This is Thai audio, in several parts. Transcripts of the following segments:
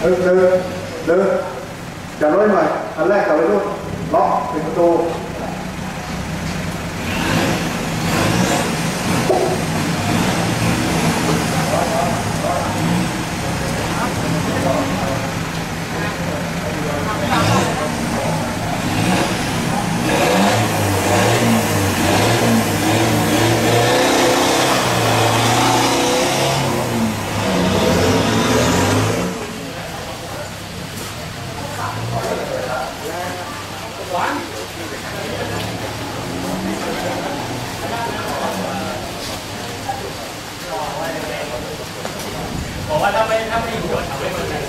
เออเดินเดินจะร้อยหน่อยอันแรกกลับไปนู่นล็อกเป็นประตู บอกว่าถ้าไม่ถ้าไม่อยู่ทำไม่หมดเลย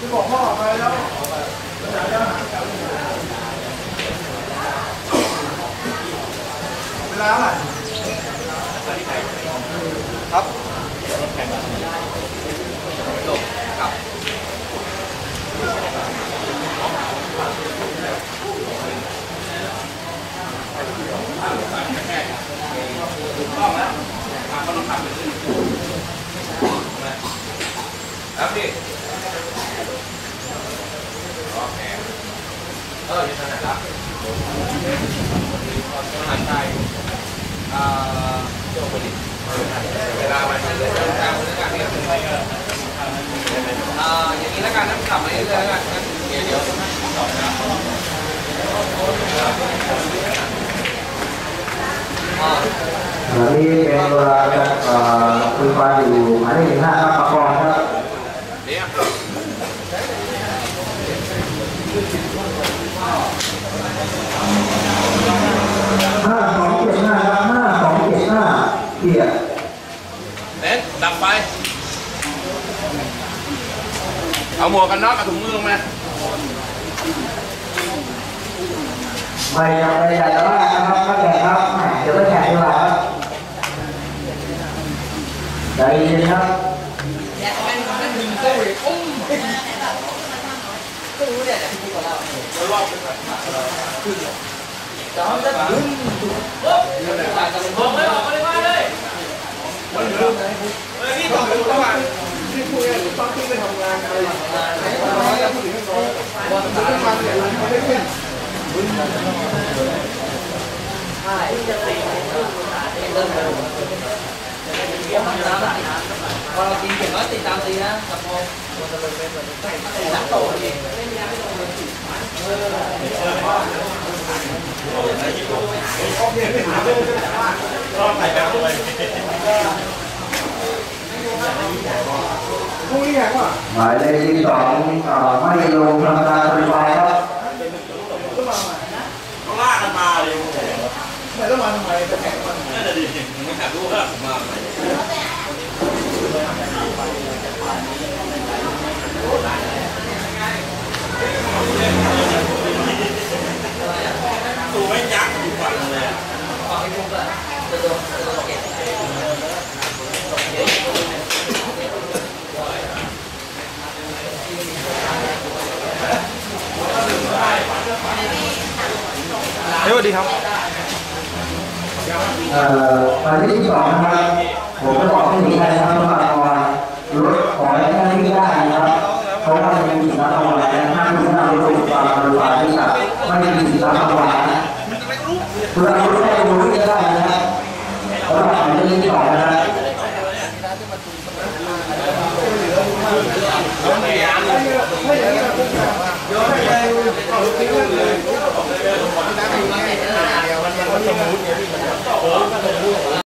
ที่ บอกพ่อไปแล้วเวลาอะไรครับ ครับพี่โอเคเอออยู่ทางไหนล่ะหันไปเอ่อโจผลิตเวลามันจะเรื่องการบริการเนี่ยเอ่ออย่างนี้แล้วกันนะขับมาเรื่อยๆแล้วกันเดี๋ยวเดี๋ยวต่อนะอ๋อขณะนี้เป็นเวลาเอ่อคุยไฟอยู่หมายเลขหนึ่งห้าครับประกอบครับ bay ở mùa canh nó cả thùng mưa nè. vậy bây giờ đó là không có kẹt không chữ có kẹt như vậy đợi gì không đó rất đúng. Ốp, là đồng bông đấy, bỏ đi qua đây. Bỏ đi con của các bạn khi phụ em chúng ta khi lên hồng làng này nói em không thể hơn rồi chúng ta mang để làm cái mình Hãy subscribe cho kênh Ghiền Mì Gõ Để không bỏ lỡ những video hấp dẫn Con phải bảo หญิงร้อยวันที่ทำงานเนี่ยมันไม่ขึ้นพอเรากินเก็บก็ติดตามตีนะกับพอหลังโตเองพรุ่งนี้แข่งว่ะหมายเลขที่สองเอ่อไม่ลงทำการคุยไฟครับต้องลากกันมาเลยไม่ต้องมาทำไมจะแข่งมันนั่นแหละดิไม่อยากรู้ว่าผมมาไหม สวัสดีครับเอ่อวันที่สองนะครับผมจะบอกให้ดีนะครับว่าออนรถของท่านที่ได้นะครับเพราะว่ามีสินค้าออนไลห้ามที่เราลงความรู้ความที่จะไม่มีสินค้าออนไลน์คุณเรารู้ได้รู้ที่ได้นะครับเพราะว่าวันที่สองนะครับ